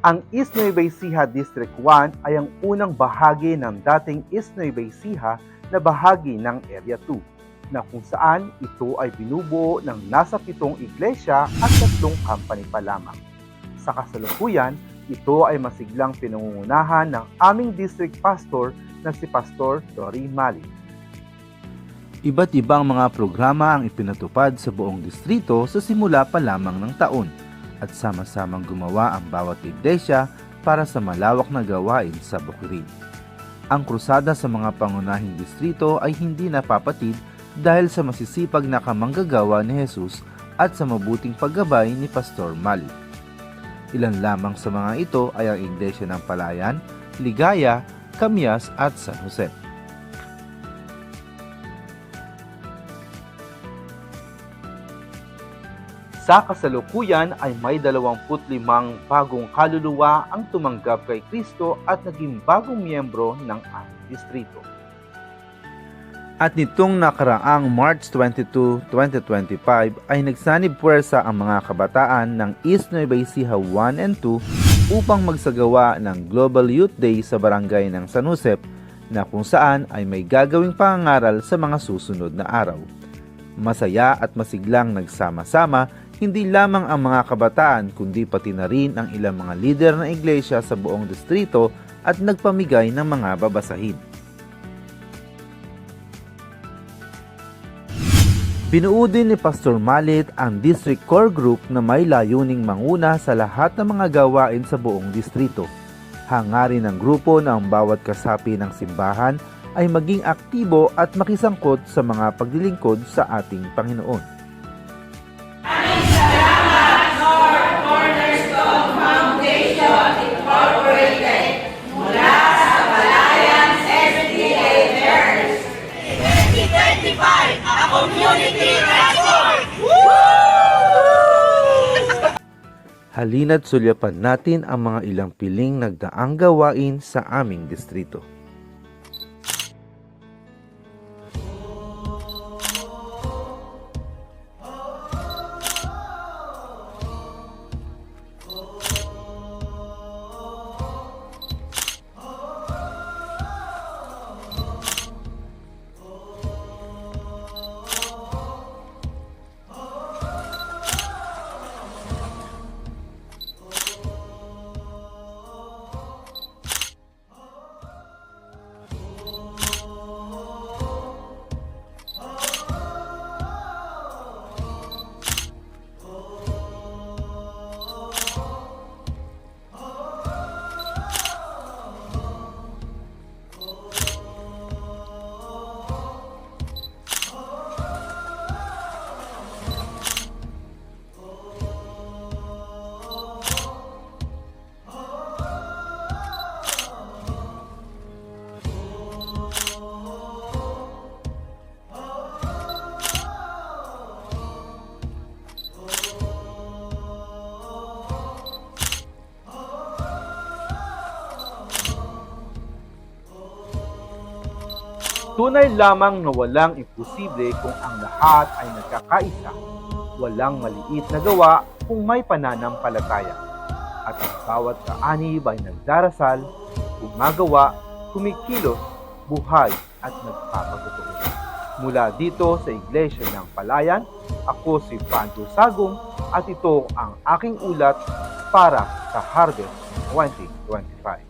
Ang East Nueva Ecija District 1 ay ang unang bahagi ng dating East Nueva Ecija na bahagi ng Area 2 na kung saan ito ay binubuo ng nasa pitong iglesia at tatlong company pa lamang. Sa kasalukuyan, ito ay masiglang pinangungunahan ng aming district pastor na si Pastor Dory Mali. Iba't ibang mga programa ang ipinatupad sa buong distrito sa simula pa lamang ng taon at sama-samang gumawa ang bawat iglesia para sa malawak na gawain sa Bukirin. Ang krusada sa mga pangunahing distrito ay hindi napapatid dahil sa masisipag na kamanggagawa ni Jesus at sa mabuting paggabay ni Pastor Mali. Ilan lamang sa mga ito ay ang Iglesia ng Palayan, Ligaya, Camias at San Jose. Sa kasalukuyan ay may 25 bagong kaluluwa ang tumanggap kay Kristo at naging bagong miyembro ng aming distrito. At nitong nakaraang March 22, 2025 ay nagsanib puwersa ang mga kabataan ng East Nueva Ecija 1 and 2 upang magsagawa ng Global Youth Day sa barangay ng San Josep na kung saan ay may gagawing pangangaral sa mga susunod na araw. Masaya at masiglang nagsama-sama hindi lamang ang mga kabataan kundi pati na rin ang ilang mga lider ng iglesia sa buong distrito at nagpamigay ng mga babasahin. Binuo din ni Pastor Malit ang District Core Group na may layuning manguna sa lahat ng mga gawain sa buong distrito. Hangarin ng grupo na ang bawat kasapi ng simbahan ay maging aktibo at makisangkot sa mga paglilingkod sa ating Panginoon. Halina't sulyapan natin ang mga ilang piling nagdaang gawain sa aming distrito. Tunay lamang na walang imposible kung ang lahat ay nagkakaisa. Walang maliit na gawa kung may pananampalataya. At ang bawat kaanib ay nagdarasal, gumagawa, kumikilos, buhay at nagpapatotoo. Mula dito sa Iglesia ng Palayan, ako si Pancho Sagong at ito ang aking ulat para sa Harvest 2025.